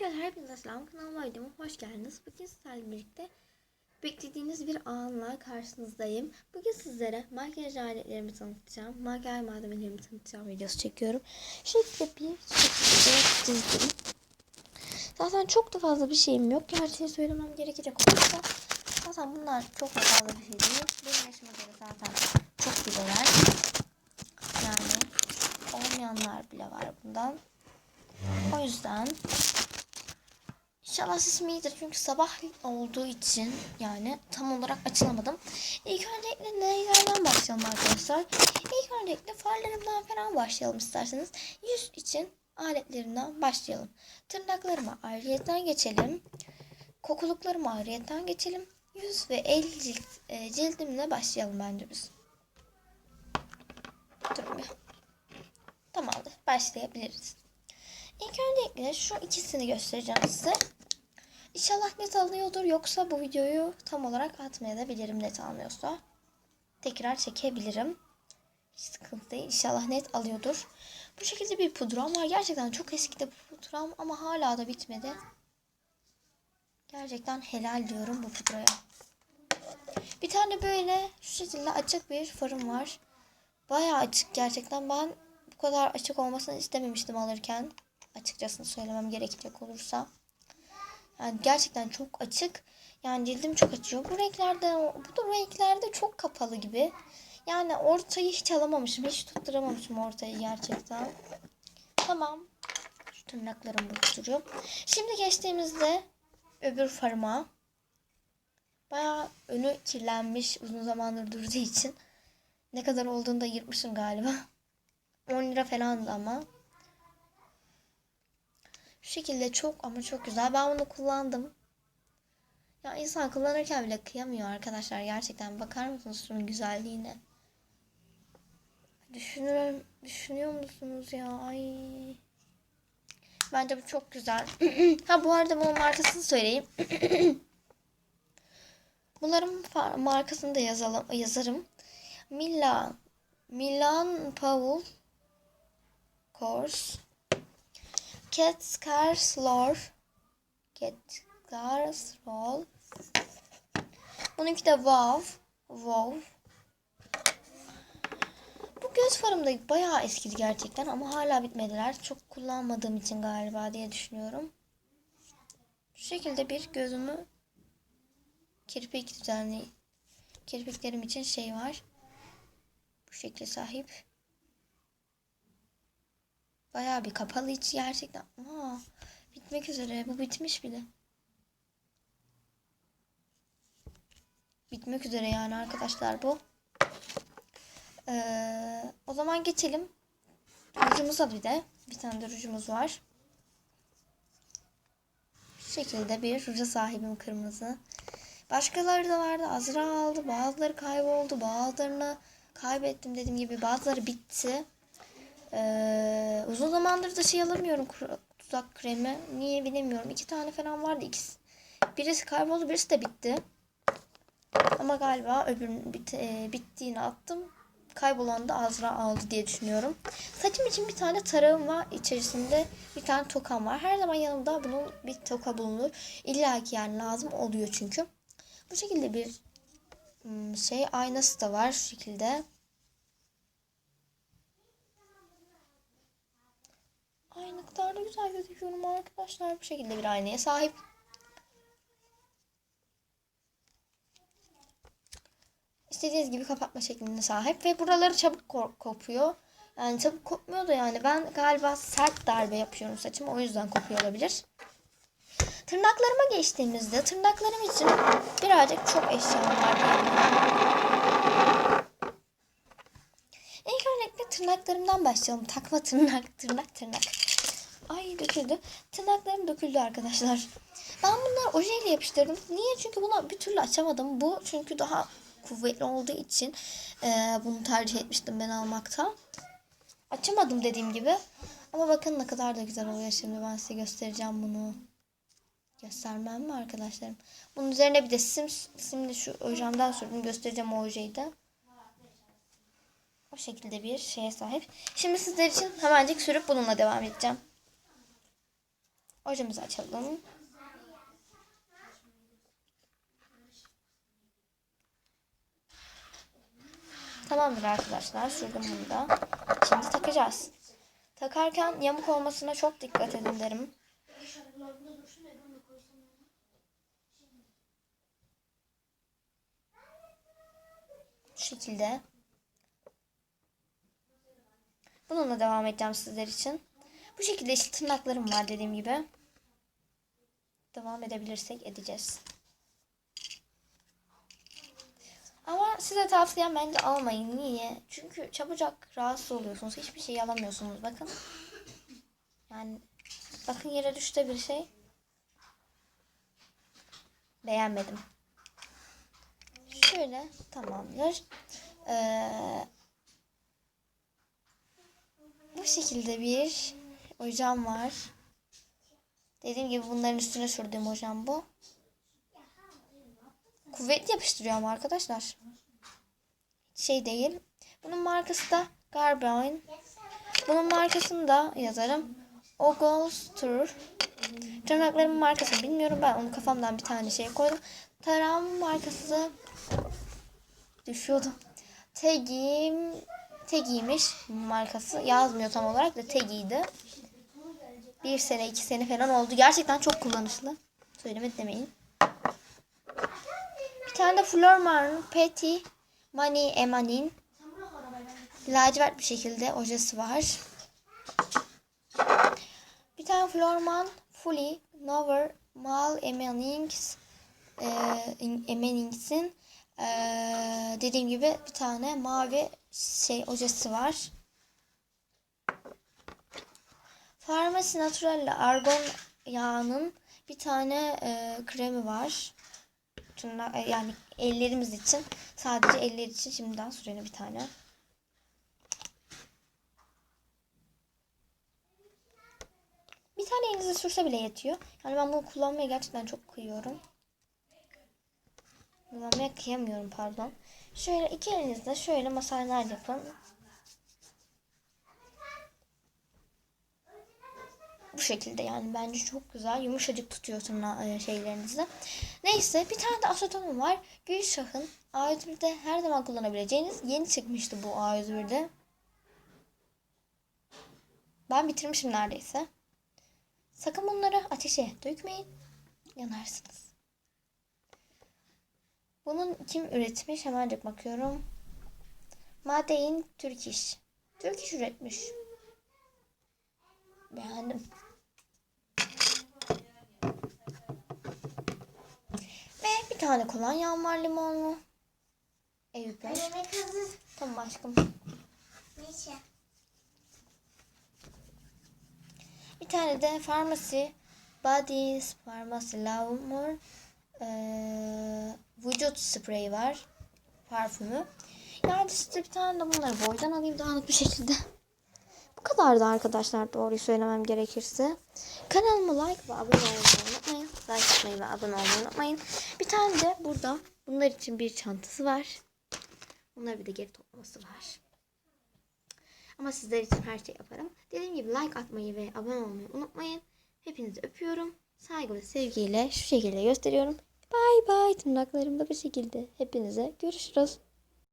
Arkadaşlar hepinize selam kanalıma videoma hoş geldiniz. Bugün sizlerle birlikte beklediğiniz bir anla karşınızdayım. Bugün sizlere makyaj aletlerimi tanıtacağım. Makyaj malzemelerimi tanıtacağım videosu çekiyorum. Şöyle bir şekilde çizdim. Zaten çok da fazla bir şeyim yok. Gerçeği söylemem gerekecek olursa zaten bunlar çok da fazla bir şey değil. Benim yaşıma göre zaten çok bileler. Yani olmayanlar bile var bundan. O yüzden inşallah sesim iyidir çünkü sabah olduğu için yani tam olarak açılamadım. İlk öncelikle nelerden başlayalım arkadaşlar? İlk öncelikle farlarımdan falan başlayalım isterseniz. Yüz için aletlerinden başlayalım. Tırnaklarıma ayrıyetten geçelim. Kokuluklarıma ayrıyetten geçelim. Yüz ve el cilt, e, cildimle başlayalım bence biz. Tamamdır. Başlayabiliriz. İlk öncelikle şu ikisini göstereceğim size. İnşallah net alıyordur yoksa bu videoyu tam olarak atmayabilirim net almıyorsa. Tekrar çekebilirim. Hiç sıkıntı değil. İnşallah net alıyordur. Bu şekilde bir pudram var. Gerçekten çok eski de pudram ama hala da bitmedi. Gerçekten helal diyorum bu pudraya. Bir tane böyle şu şekilde açık bir farım var. Bayağı açık gerçekten. Ben bu kadar açık olmasını istememiştim alırken açıkçası söylemem gerekecek olursa. Yani gerçekten çok açık. Yani cildim çok açıyor. Bu renklerde bu da renklerde çok kapalı gibi. Yani ortayı hiç alamamışım. Hiç tutturamamışım ortayı gerçekten. Tamam. Şu tırnaklarım burada duruyor. Şimdi geçtiğimizde öbür farıma. Baya önü kirlenmiş uzun zamandır durduğu için. Ne kadar olduğunu da yırtmışım galiba. 10 lira falandı ama. Şekilde çok ama çok güzel. Ben bunu kullandım. Ya insan kullanırken bile kıyamıyor arkadaşlar. Gerçekten bakar mısınız şunun güzelliğine? Düşünüyorum, düşünüyor musunuz ya? Ay. Bence bu çok güzel. ha bu arada bunun markasını söyleyeyim. Bunların markasını da yazalım, yazarım. Milan, Milan Paul Kors Cat Scars Lore Cat Scars Roll Bununki de Wow Wow Bu göz farım da bayağı eskidi gerçekten ama hala bitmediler. Çok kullanmadığım için galiba diye düşünüyorum. Şu şekilde bir gözümü kirpik düzenli kirpiklerim için şey var. Bu şekilde sahip. Bayağı bir kapalı içi gerçekten. Aa, bitmek üzere. Bu bitmiş bile. Bitmek üzere yani arkadaşlar bu. Ee, o zaman geçelim. Rujumuza bir de. Bir tane de rujumuz var. Şu şekilde bir ruja sahibim kırmızı. Başkaları da vardı. Azra aldı. Bazıları kayboldu. Bazılarını kaybettim dediğim gibi. Bazıları bitti. Ee, uzun zamandır da şey alamıyorum tuzak kremi. Niye bilemiyorum. İki tane falan vardı. İkisi. Birisi kayboldu. Birisi de bitti. Ama galiba öbürünün bit e, bittiğini attım. Kaybolan da Azra aldı diye düşünüyorum. Saçım için bir tane tarağım var. İçerisinde bir tane tokam var. Her zaman yanımda bunun bir toka bulunur. İlla ki yani lazım oluyor çünkü. Bu şekilde bir şey aynası da var şu şekilde. Ay ne kadar da güzel gözüküyorum arkadaşlar. Bu şekilde bir aynaya sahip. İstediğiniz gibi kapatma şeklinde sahip. Ve buraları çabuk kopuyor. Yani çabuk kopmuyor da yani ben galiba sert darbe yapıyorum saçıma. O yüzden kopuyor olabilir. Tırnaklarıma geçtiğimizde tırnaklarım için birazcık çok eşyam var. İlk örnekle tırnaklarımdan başlayalım. Takma tırnak, tırnak, tırnak. Ay döküldü. Tırnaklarım döküldü arkadaşlar. Ben bunları ojeyle yapıştırdım. Niye? Çünkü bunu bir türlü açamadım. Bu çünkü daha kuvvetli olduğu için e, bunu tercih etmiştim ben almakta. Açamadım dediğim gibi. Ama bakın ne kadar da güzel oluyor şimdi. Ben size göstereceğim bunu. Göstermem mi arkadaşlarım? Bunun üzerine bir de sim, simli şu ojemden sürdüm. Göstereceğim o ojeyi de. O şekilde bir şeye sahip. Şimdi sizler için hemencik sürüp bununla devam edeceğim. Ojemizi açalım. Tamamdır arkadaşlar. Sürdüm bunu da. Şimdi takacağız. Takarken yamuk olmasına çok dikkat edin derim. Şu şekilde. Bununla devam edeceğim sizler için. Bu şekilde işte tırnaklarım var dediğim gibi. Devam edebilirsek edeceğiz. Ama size tavsiyem bence almayın. Niye? Çünkü çabucak rahatsız oluyorsunuz. Hiçbir şey alamıyorsunuz. Bakın. Yani bakın yere düştü bir şey. Beğenmedim. Şöyle tamamdır. Ee, bu şekilde bir hocam var. Dediğim gibi bunların üstüne sürdüğüm hocam bu. Kuvvetli yapıştırıyor ama arkadaşlar. Şey değil. Bunun markası da Garbine. Bunun markasını da yazarım. Ogostur. Tırnaklarımın markasını bilmiyorum. Ben onu kafamdan bir tane şey koydum. Tarağımın markası düşüyordu. Tegim Tegiymiş markası. Yazmıyor tam olarak da Tegiydi. Bir sene iki sene falan oldu. Gerçekten çok kullanışlı. Söylemedi demeyin. Bir tane de Flormar'ın Petit Mani Emanin lacivert bir şekilde ojesi var. Bir tane Florman Fully Nover Mal Emanings e, Emanings'in e, dediğim gibi bir tane mavi şey ojesi var. Farmasi Natural'le argon yağının bir tane e, kremi var. Tırnak, e, yani ellerimiz için sadece eller için şimdiden sürelim bir tane. Bir tane elinize sürse bile yetiyor. Yani ben bunu kullanmaya gerçekten çok kıyıyorum. Kullanmaya kıyamıyorum pardon. Şöyle iki elinizle şöyle masajlar yapın. Bu şekilde yani bence çok güzel. Yumuşacık tutuyor tırnağı e, şeylerinizi. Neyse bir tane de asetonum var. Gülşah'ın A101'de her zaman kullanabileceğiniz yeni çıkmıştı bu A101'de. Ben bitirmişim neredeyse. Sakın bunları ateşe dökmeyin. Yanarsınız. Bunun kim üretmiş? Hemencik bakıyorum. Made in Turkish. Turkish üretmiş. Beğendim. Ve bir tane kolonyam var limonlu. Yemek hazır. Tamam aşkım. Neyse. Bir tane de farmasi Body's Pharmacy Laumur eee vücut spreyi var. Parfümü. Yani size bir tane de bunları boydan alayım dağınık bir şekilde. Bu kadardı arkadaşlar doğruyu söylemem gerekirse. Kanalıma like ve abone olmayı unutmayın. Like atmayı ve abone olmayı unutmayın. Bir tane de burada bunlar için bir çantası var. Bunları bir de geri toplaması var. Ama sizler için her şey yaparım. Dediğim gibi like atmayı ve abone olmayı unutmayın. Hepinizi öpüyorum. Saygı ve sevgiyle şu şekilde gösteriyorum. Bay bay. Tırnaklarım da bu şekilde. Hepinize görüşürüz.